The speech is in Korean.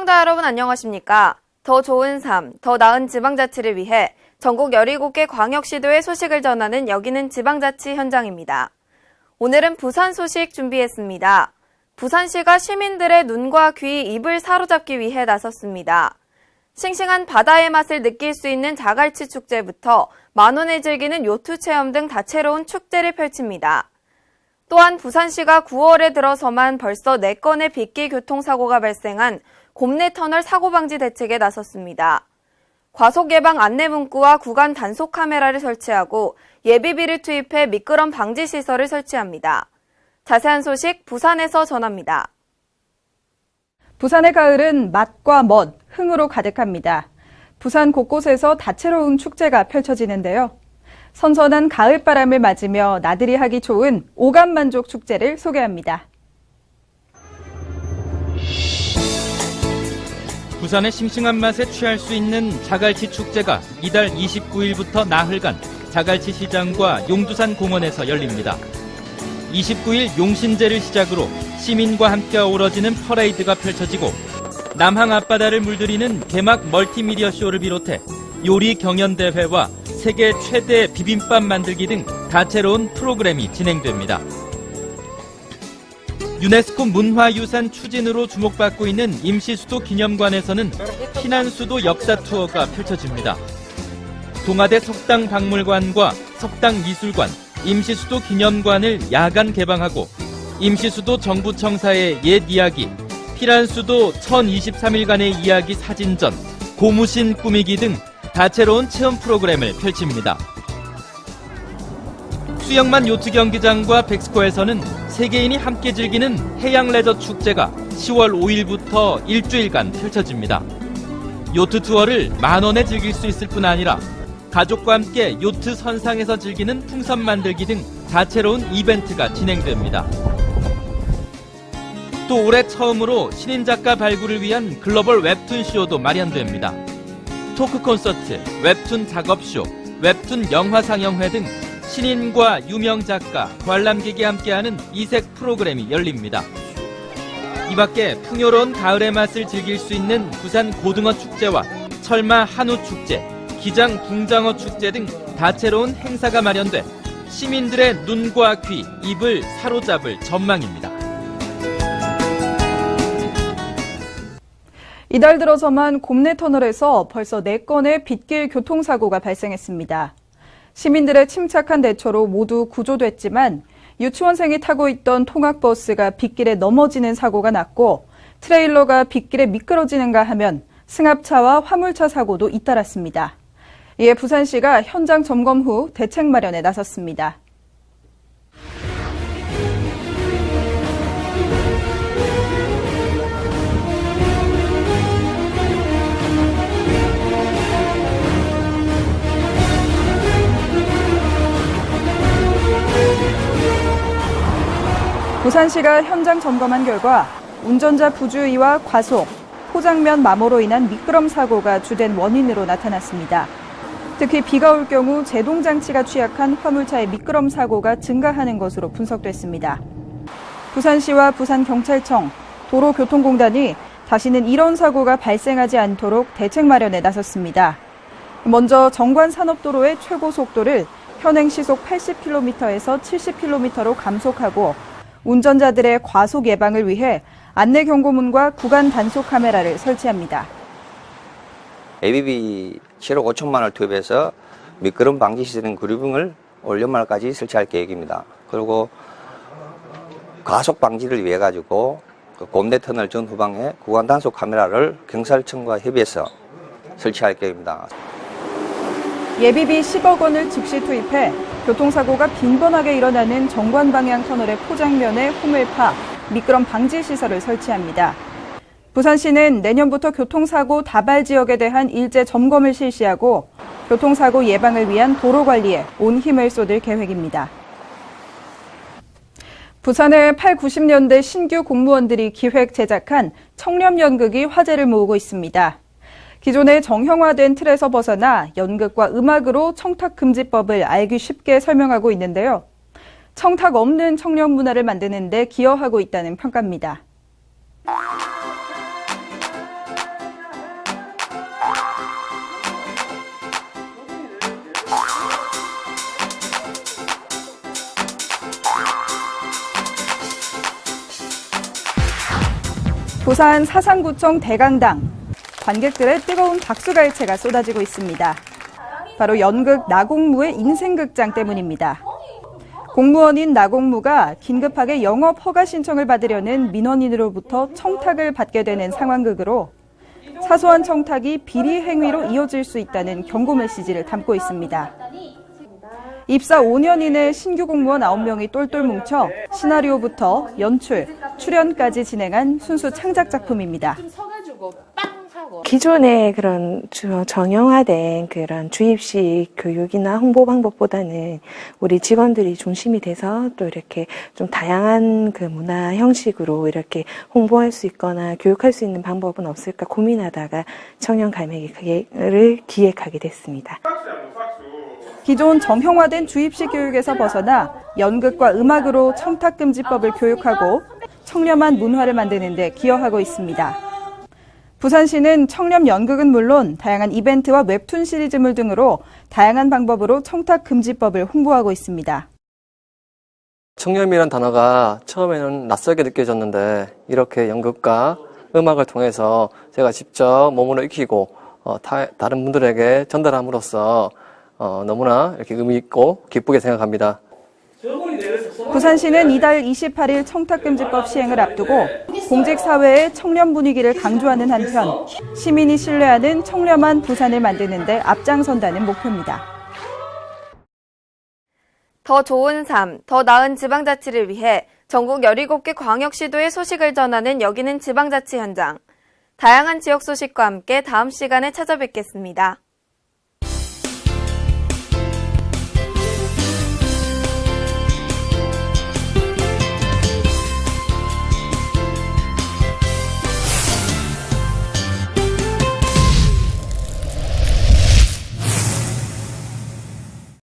시청자 여러분 안녕하십니까? 더 좋은 삶, 더 나은 지방자치를 위해 전국 17개 광역시도의 소식을 전하는 여기는 지방자치 현장입니다. 오늘은 부산 소식 준비했습니다. 부산시가 시민들의 눈과 귀, 입을 사로잡기 위해 나섰습니다. 싱싱한 바다의 맛을 느낄 수 있는 자갈치 축제부터 만원에 즐기는 요트 체험 등 다채로운 축제를 펼칩니다. 또한 부산시가 9월에 들어서만 벌써 4건의 빗길 교통사고가 발생한 곰내 터널 사고 방지 대책에 나섰습니다. 과속 예방 안내 문구와 구간 단속 카메라를 설치하고 예비비를 투입해 미끄럼 방지 시설을 설치합니다. 자세한 소식 부산에서 전합니다. 부산의 가을은 맛과 멋, 흥으로 가득합니다. 부산 곳곳에서 다채로운 축제가 펼쳐지는데요. 선선한 가을바람을 맞으며 나들이 하기 좋은 오감만족 축제를 소개합니다. 부산의 싱싱한 맛에 취할 수 있는 자갈치 축제가 이달 29일부터 나흘간 자갈치 시장과 용두산 공원에서 열립니다. 29일 용신제를 시작으로 시민과 함께 어우러지는 퍼레이드가 펼쳐지고 남항 앞바다를 물들이는 개막 멀티미디어 쇼를 비롯해 요리 경연 대회와 세계 최대 비빔밥 만들기 등 다채로운 프로그램이 진행됩니다. 유네스코 문화유산 추진으로 주목받고 있는 임시수도 기념관에서는 피난수도 역사 투어가 펼쳐집니다. 동아대 석당 박물관과 석당 미술관, 임시수도 기념관을 야간 개방하고 임시수도 정부청사의 옛 이야기, 피난수도 1023일간의 이야기 사진전, 고무신 꾸미기 등 다채로운 체험 프로그램을 펼칩니다. 수영만 요트 경기장과 백스코에서는 세계인이 함께 즐기는 해양 레저 축제가 10월 5일부터 일주일간 펼쳐집니다. 요트 투어를 만 원에 즐길 수 있을 뿐 아니라 가족과 함께 요트 선상에서 즐기는 풍선 만들기 등 다채로운 이벤트가 진행됩니다. 또 올해 처음으로 신인 작가 발굴을 위한 글로벌 웹툰 쇼도 마련됩니다. 토크 콘서트, 웹툰 작업쇼, 웹툰 영화 상영회 등 신인과 유명 작가, 관람객이 함께하는 이색 프로그램이 열립니다. 이 밖에 풍요로운 가을의 맛을 즐길 수 있는 부산 고등어 축제와 철마 한우 축제, 기장 붕장어 축제 등 다채로운 행사가 마련돼 시민들의 눈과 귀, 입을 사로잡을 전망입니다. 이달 들어서만 곰내 터널에서 벌써 4건의 빗길 교통사고가 발생했습니다. 시민들의 침착한 대처로 모두 구조됐지만 유치원생이 타고 있던 통학버스가 빗길에 넘어지는 사고가 났고 트레일러가 빗길에 미끄러지는가 하면 승합차와 화물차 사고도 잇따랐습니다. 이에 부산시가 현장 점검 후 대책 마련에 나섰습니다. 부산시가 현장 점검한 결과 운전자 부주의와 과속, 포장면 마모로 인한 미끄럼 사고가 주된 원인으로 나타났습니다. 특히 비가 올 경우 제동 장치가 취약한 화물차의 미끄럼 사고가 증가하는 것으로 분석됐습니다. 부산시와 부산경찰청, 도로교통공단이 다시는 이런 사고가 발생하지 않도록 대책 마련에 나섰습니다. 먼저 정관 산업도로의 최고 속도를 현행 시속 80km에서 70km로 감속하고 운전자들의 과속 예방을 위해 안내 경고문과 구간 단속 카메라를 설치합니다. ABB 7억 5천만 원을 투입해서 미끄럼 방지 시스템 그루빙을 올 연말까지 설치할 계획입니다. 그리고 가속 방지를 위해 가지고 그 곰대 터널 전 후방에 구간 단속 카메라를 경찰청과 협의해서 설치할 계획입니다. 예비비 10억 원을 즉시 투입해 교통사고가 빈번하게 일어나는 정관 방향 터널의 포장면에 호물파, 미끄럼 방지 시설을 설치합니다. 부산시는 내년부터 교통사고 다발 지역에 대한 일제 점검을 실시하고 교통사고 예방을 위한 도로 관리에 온 힘을 쏟을 계획입니다. 부산의 8, 90년대 신규 공무원들이 기획 제작한 청렴연극이 화제를 모으고 있습니다. 기존의 정형화된 틀에서 벗어나 연극과 음악으로 청탁금지법을 알기 쉽게 설명하고 있는데요. 청탁 없는 청년 문화를 만드는 데 기여하고 있다는 평가입니다. 부산 사상구청 대강당 관객들의 뜨거운 박수갈채가 쏟아지고 있습니다. 바로 연극 나공무의 인생극장 때문입니다. 공무원인 나공무가 긴급하게 영업 허가 신청을 받으려는 민원인으로부터 청탁을 받게 되는 상황극으로 사소한 청탁이 비리 행위로 이어질 수 있다는 경고 메시지를 담고 있습니다. 입사 5년인의 신규 공무원 9명이 똘똘 뭉쳐 시나리오부터 연출, 출연까지 진행한 순수 창작 작품입니다. 기존의 그런 주- 정형화된 그런 주입식 교육이나 홍보 방법보다는 우리 직원들이 중심이 돼서 또 이렇게 좀 다양한 그 문화 형식으로 이렇게 홍보할 수 있거나 교육할 수 있는 방법은 없을까 고민하다가 청년 갈매기를 기획하게 됐습니다. 기존 정형화된 주입식 교육에서 벗어나 연극과 음악으로 청탁금지법을 교육하고 청렴한 문화를 만드는 데 기여하고 있습니다. 부산시는 청렴 연극은 물론 다양한 이벤트와 웹툰 시리즈물 등으로 다양한 방법으로 청탁 금지법을 홍보하고 있습니다. 청렴이란 단어가 처음에는 낯설게 느껴졌는데 이렇게 연극과 음악을 통해서 제가 직접 몸으로 익히고 어, 타- 다른 분들에게 전달함으로써 어, 너무나 이렇게 의미 있고 기쁘게 생각합니다. 부산시는 이달 28일 청탁금지법 시행을 앞두고 공직사회의 청렴 분위기를 강조하는 한편 시민이 신뢰하는 청렴한 부산을 만드는 데 앞장선다는 목표입니다. 더 좋은 삶, 더 나은 지방자치를 위해 전국 17개 광역시도의 소식을 전하는 여기는 지방자치 현장. 다양한 지역 소식과 함께 다음 시간에 찾아뵙겠습니다.